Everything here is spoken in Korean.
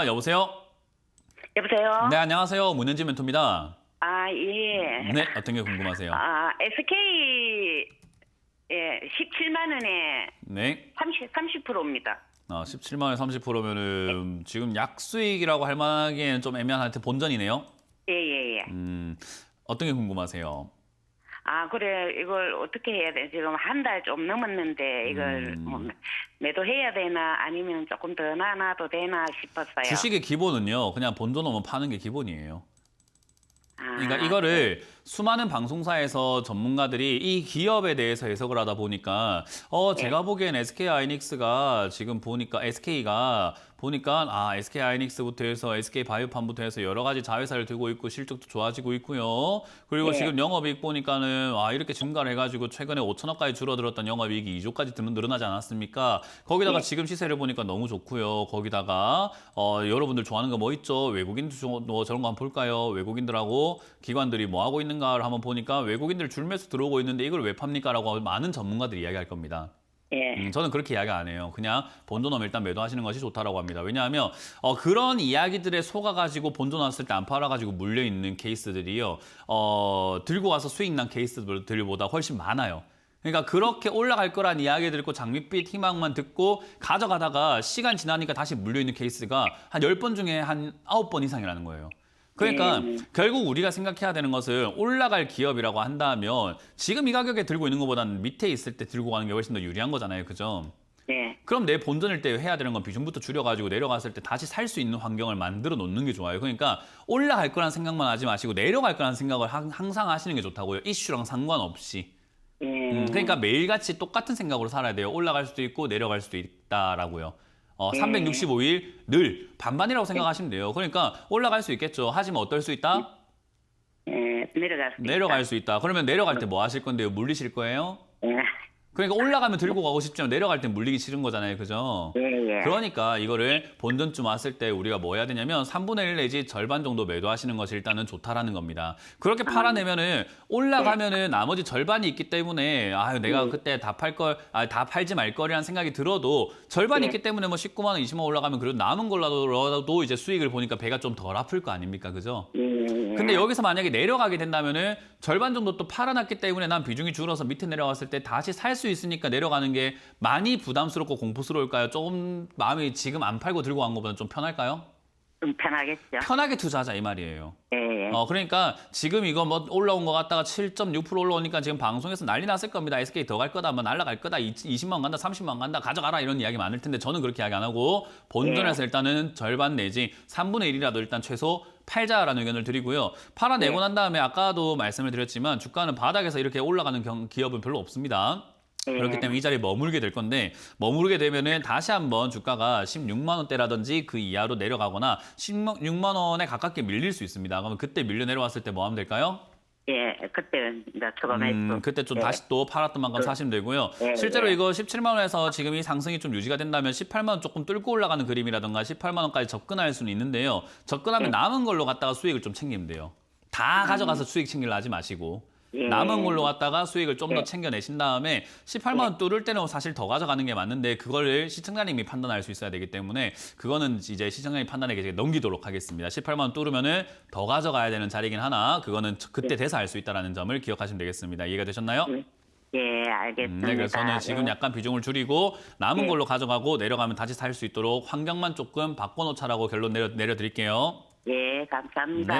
아, 여보세요? 여보세요? 네, 안녕하세요. 문현지 멘토입니다. 아, 예. 네, 어떤 게 궁금하세요? 아, SK, 예, 17만 원에 네. 30, 30%입니다. 아, 17만 원 30%면은 지금 약수익이라고 할 만하기에는 좀 애매한 하여튼 본전이네요. 예, 예, 예. 음, 어떤 게 궁금하세요? 아, 그래, 이걸 어떻게 해야 돼? 지금 한 달 좀 넘었는데, 이걸 음. 뭐 매도해야 되나, 아니면 조금 더 나눠도 되나 싶었어요. 주식의 기본은요. 그냥 본전 오면 파는 게 기본이에요. 아, 그러니까 이거를 수많은 방송사에서 전문가들이 이 기업에 대해서 해석을 하다 보니까 어 제가 보기엔 SK 하이닉스가 지금 보니까 SK가 보니까 아 SK 하이닉스부터 해서 SK 바이오팜부터 해서 여러 가지 자회사를 들고 있고 실적도 좋아지고 있고요. 그리고 네. 지금 영업이익 보니까는 아 이렇게 증가를 해가지고 최근에 5천억까지 줄어들었던 영업이익이 2조까지 늘- 늘어나지 않았습니까? 거기다가 네. 지금 시세를 보니까 너무 좋고요. 거기다가 어 여러분들 좋아하는 거 뭐 있죠? 외국인들 저- 뭐 저런 거 한번 볼까요? 외국인들하고 기관들이 뭐 하고 있는가를 한번 보니까 외국인들 줄매수 들어오고 있는데 이걸 왜 팝니까라고 많은 전문가들이 이야기할 겁니다. 예. 음, 저는 그렇게 이야기 안 해요. 그냥 본전하면 일단 매도하시는 것이 좋다라고 합니다. 왜냐하면 어, 그런 이야기들에 속아가지고 본전 왔을 때 안 팔아가지고 물려 있는 케이스들이요. 어, 들고 와서 수익 난 케이스들보다 훨씬 많아요. 그러니까 그렇게 올라갈 거란 이야기 듣고 장밋빛 희망만 듣고 가져가다가 시간 지나니까 다시 물려 있는 케이스가 한 10번 중에 한 9번 이상이라는 거예요. 그러니까 음. 결국 우리가 생각해야 되는 것은 올라갈 기업이라고 한다면 지금 이 가격에 들고 있는 것보다는 밑에 있을 때 들고 가는 게 훨씬 더 유리한 거잖아요. 그죠? 예. 그럼 내 본전일 때 해야 되는 건 비중부터 줄여가지고 내려갔을 때 다시 살 수 있는 환경을 만들어 놓는 게 좋아요. 그러니까 올라갈 거란 생각만 하지 마시고 내려갈 거란 생각을 항- 항상 하시는 게 좋다고요. 이슈랑 상관없이. 예. 음, 그러니까 매일같이 똑같은 생각으로 살아야 돼요. 올라갈 수도 있고 내려갈 수도 있다라고요. 어, 365일 늘 반반이라고 생각하시면 돼요. 그러니까 올라갈 수 있겠죠. 하지만 어떨 수 있다? 예. 내려갈 수 내려갈 수 있다. 그러면 내려갈 때 뭐 하실 건데요? 물리실 거예요? 있다. 그러니까 올라가면 들고 가고 싶지만 내려갈 땐 물리기 싫은 거잖아요. 그죠? 예. 예. 예. 그러니까 이거를 본전쯤 왔을 때 우리가 뭐 해야 되냐면 3분의 1 내지 절반 정도 매도하시는 것이 일단은 좋다라는 겁니다. 그렇게 팔아내면은 올라가면은 나머지 절반이 있기 때문에 아유 내가 그때 다 팔 걸, 아, 다 팔지 말 거리라는 생각이 들어도 절반이 네. 있기 때문에 뭐 19만 원, 20만 원 올라가면 그래도 남은 걸로도 이제 수익을 보니까 배가 좀 덜 아플 거 아닙니까? 그죠? 예. 근데 여기서 만약에 내려가게 된다면은 절반 정도 또 팔아놨기 때문에 난 비중이 줄어서 밑에 내려갔을 때 다시 살수 있으니까 내려가는 게 많이 부담스럽고 공포스러울까요? 조금 마음이 지금 안 팔고 들고 간 것보다 좀 편할까요? 좀 편하겠죠. 편하게 투자하자 이 말이에요. 예. 예. 어 그러니까 지금 이거 뭐 올라온 것 같다가 7.6% 올라오니까 지금 방송에서 난리 났을 겁니다. SK 더 갈 거다, 뭐 날라갈 거다, 20만 원 간다, 30만 원 간다, 가져가라 이런 이야기 많을 텐데 저는 그렇게 이야기 안 하고 본전에서 일단은 절반 내지 3분의 1이라도 일단 최소 팔자라는 의견을 드리고요. 팔아내고 네. 난 다음에 아까도 말씀을 드렸지만 주가는 바닥에서 이렇게 올라가는 경- 기업은 별로 없습니다. 예. 그렇기 때문에 이 자리에 머무르게 될 건데 머무르게 되면은 다시 한번 주가가 16만 원대라든지 그 이하로 내려가거나 16만 원에 가깝게 밀릴 수 있습니다. 그러면 그때 밀려 내려왔을 때 뭐 하면 될까요? 예. 그때 이제. 음, 그때 좀 예. 다시 또 팔았던 만큼 사시면 되고요. 네, 실제로 네. 이거 17만 원에서 지금 이 상승이 좀 유지가 된다면 18만 원 조금 뚫고 올라가는 그림이라든가 18만 원까지 접근할 수는 있는데요. 접근하면 네. 남은 걸로 갖다가 수익을 좀 챙기면 돼요. 다 가져가서 수익 챙기려 하지 마시고 음. 예. 남은 걸로 갖다가 수익을 좀더 네. 챙겨내신 다음에 18만 원 뚫을 때는 사실 더 가져가는 게 맞는데 그거를 시청자님이 판단할 수 있어야 되기 때문에 그거는 이제 시청자님 판단에게 넘기도록 하겠습니다. 18만 원 뚫으면은 더 가져가야 되는 자리긴 하나 그거는 그때 돼서 알수 있다라는 점을 기억하시면 되겠습니다. 이해가 되셨나요? 예. 예, 음, 알겠습니다. 네, 그래서 저는 지금 예. 약간 비중을 줄이고 남은 네. 걸로 가져가고 내려가면 다시 살 수 있도록 환경만 조금 바꿔놓자라고 결론 내려, 내려드릴게요. 예, 감사합니다.